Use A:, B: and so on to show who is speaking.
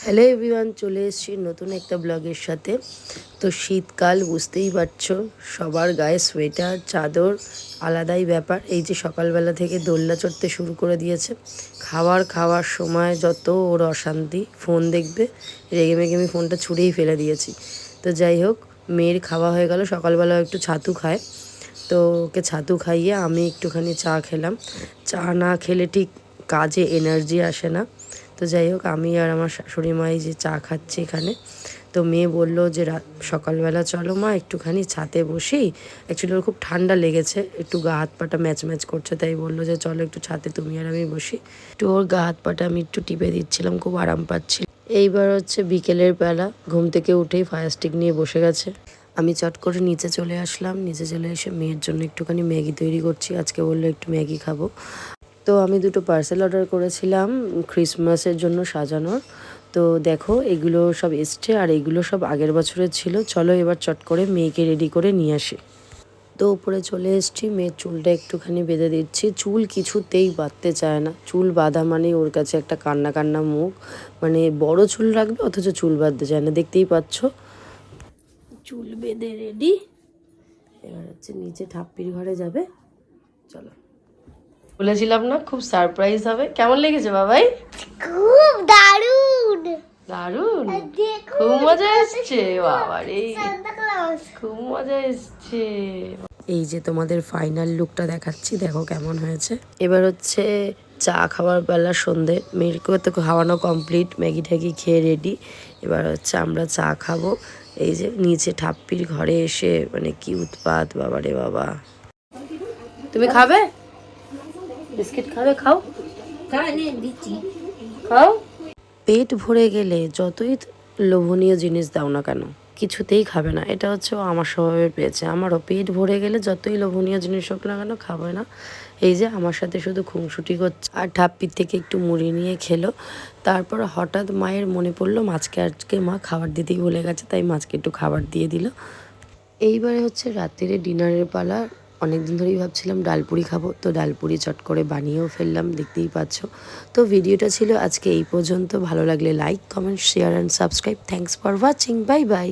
A: Hello everyone চলে এসেছি নতুন একটা ব্লগের সাথে। তো শীতকাল, বুঝতেই পারছ, সবার গায়ে সোয়েটার চাদর, আলাদাই ব্যাপার। এই যে সকালবেলা থেকে দোল্লা চড়তে শুরু করে দিয়েছে। খাবার খাওয়ার সময় যত ওর অশান্তি ফোন দেখবে, রেগে মেগে আমি ফোনটা ছুঁড়েই ফেলে দিয়েছি। তো যাই হোক, মেয়ের খাওয়া হয়ে গেল সকালবেলা একটু ছাতু খায়। তো ওকে ছাতু খাইয়ে আমি একটুখানি চা খেলাম। চা না খেলে ঠিক কাজে এনার্জি আসে না। তো যাই হোক, আমি আর আমার শাশুড়ি মাই যে চা খাচ্ছি এখানে, তো মেয়ে বলল যে সকালবেলা চলো মা, একটুখানি ছাতে বসি। অ্যাকচুয়ালি ওর খুব ঠান্ডা লেগেছে, একটু গা হাত পাটা ম্যাচ ম্যাচ করছে, তাই বলল যে চলো একটু ছাতে তুমি আর আমি বসি। একটু ওর গা হাত পাটা আমি একটু টিপে দিচ্ছিলাম, খুব আরাম পাচ্ছি এইবার হচ্ছে বিকেলের বেলা, ঘুম থেকে উঠেই ফায়ার স্টিক নিয়ে বসে গেছে। আমি চট করে নিচে চলে আসলাম, নিচে চলে এসে মেয়ের জন্য একটুখানি ম্যাগি তৈরি করছি, আজকে বলল একটু ম্যাগি খাব। তো আমি দুটো পার্সেল অর্ডার করেছিলাম ক্রিসমাসের জন্য সাজানোর। তো দেখো এগুলো সব এসছে আর এগুলো সব আগের বছরের ছিল। চলো এবার চট করে মেয়েকে রেডি করে নিয়ে আসি। তো উপরে চলে এসেছি মেয়ের চুলটা একটুখানি বেঁধে দিচ্ছি। চুল কিছুতেই বাঁধতে চায় না। চুল বাঁধা মানে ওর কাছে একটা কান্না কান্না মুখ। মানে বড় চুল রাখবে অথচ চুল বাঁধতে চায় না। দেখতেই পাচ্ছ। চুল বেঁধে রেডি এবার হচ্ছে নিচে ঠাপ্পির ঘরে যাবে। চলো। বলেছিলাম না খুব সারপ্রাইজ হবে। কেমন লেগেছে বাবাই?
B: খুব দারুণ।
A: দারুণ? খুব মজা এসছে বাবার। খুব মজা এসছে। এই যে তোমাদের ফাইনাল লুকটা দেখাচ্ছি দেখো কেমন হয়েছে। এবার হচ্ছে চা খাওয়ার বেলা সন্ধে মেয়েকে তো খাওয়ানো কমপ্লিট ম্যাগি ট্যাগি খেয়ে রেডি এবার হচ্ছে আমরা চা খাব। এই যে নিচে ঠাপ্পির ঘরে এসে মানে কি উৎপাত বাবারে বাবা। তুমি খাবে? বিস্কিট খাবে, খাও।
B: দিচ্ছি
A: খাও। পেট ভরে গেলে যতই লোভনীয় জিনিস দাও না কেন, কিছুতেই খাবে না। এটা হচ্ছে আমার স্বভাবে পেয়েছে। আমারও পেট ভরে গেলে যতই লোভনীয় জিনিস হোক না কেন খাবে না। এই যে আমার সাথে শুধু খুংসুটি করছে আর ঠাপ্পির থেকে একটু মুড়ি নিয়ে খেলো। তারপর হঠাৎ মায়ের মনে পড়ল, মাছকে আজকে মা খাবার দিতেই ভুলে গেছে, তাই মাছকে একটু খাবার দিয়ে দিল। এইবারে হচ্ছে রাত্রিরে ডিনারের পালা অনেকদিন ধরেই ভাবছিলাম ডালপুরি খাব, তো ডালপুরি চট করে বানিয়েও ফেললাম, দেখতেই পাচ্ছ। তো ভিডিওটা ছিল আজকে এই পর্যন্ত, ভালো লাগলে like comment share and subscribe thanks for watching bye bye